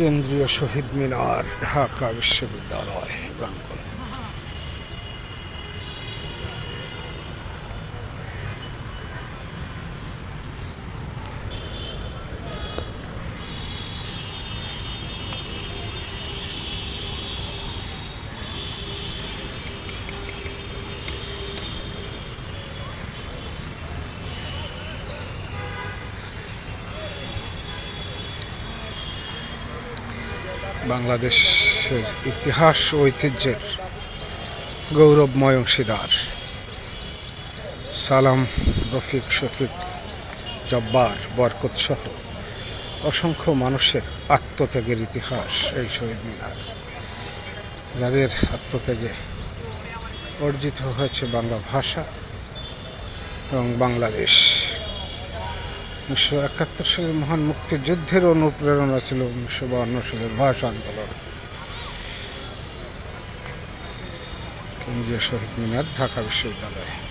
কেন্দ্রীয় শহীদ মিনার ঢাকা বিশ্ববিদ্যালয় প্রাঙ্গণ। বাংলাদেশের ইতিহাস ঐতিহ্যের গৌরবময় অংশীদার। সালাম রফিক শফিক জব্বার বরকত সহ অসংখ্য মানুষের আত্মত্যাগের ইতিহাস এই শহীদ মিনার। যাদের আত্মত্যাগে অর্জিত হয়েছে বাংলা ভাষা এবং বাংলাদেশ। উনিশশো একাত্তর সালের মহান মুক্তিযুদ্ধের অনুপ্রেরণা ছিল উনিশশো বাহান্ন সালের ভাষা আন্দোলন। কেন্দ্রীয় শহীদ মিনার, ঢাকা বিশ্ববিদ্যালয়।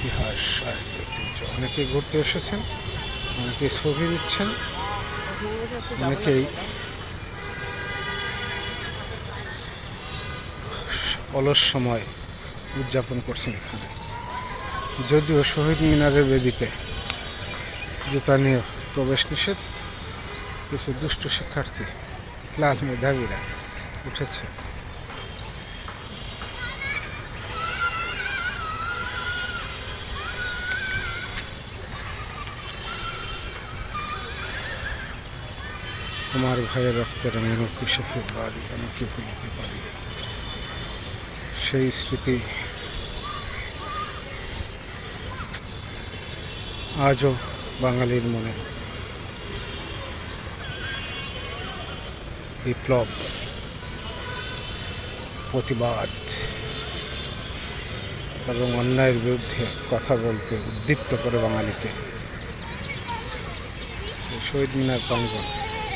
ইতিহাস আর ঐতিহ্য। অনেকে ঘুরতে এসেছেন অনেকে ছবি দিচ্ছেন, অনেকেই অলস সময় উদযাপন করছেন এখানে। যদিও শহীদ মিনারের বেদিতে জুতা নিয়ে প্রবেশ নিষেধ, কিছু দুষ্ট শিক্ষার্থী ক্লাস মেধাবীরা উঠেছে। আমার ভাইয়ের রক্তের আমি একুশে ফেব্রুয়ারি আমি কি ভুলিতে পারি। সেই স্মৃতি আজও বাঙালির মনে। বিপ্লব, প্রতিবাদ এবং অন্যায়ের বিরুদ্ধে কথা বলতে উদ্দীপ্ত করে বাঙালিকে। শহীদ মিনার প্রাঙ্গণ।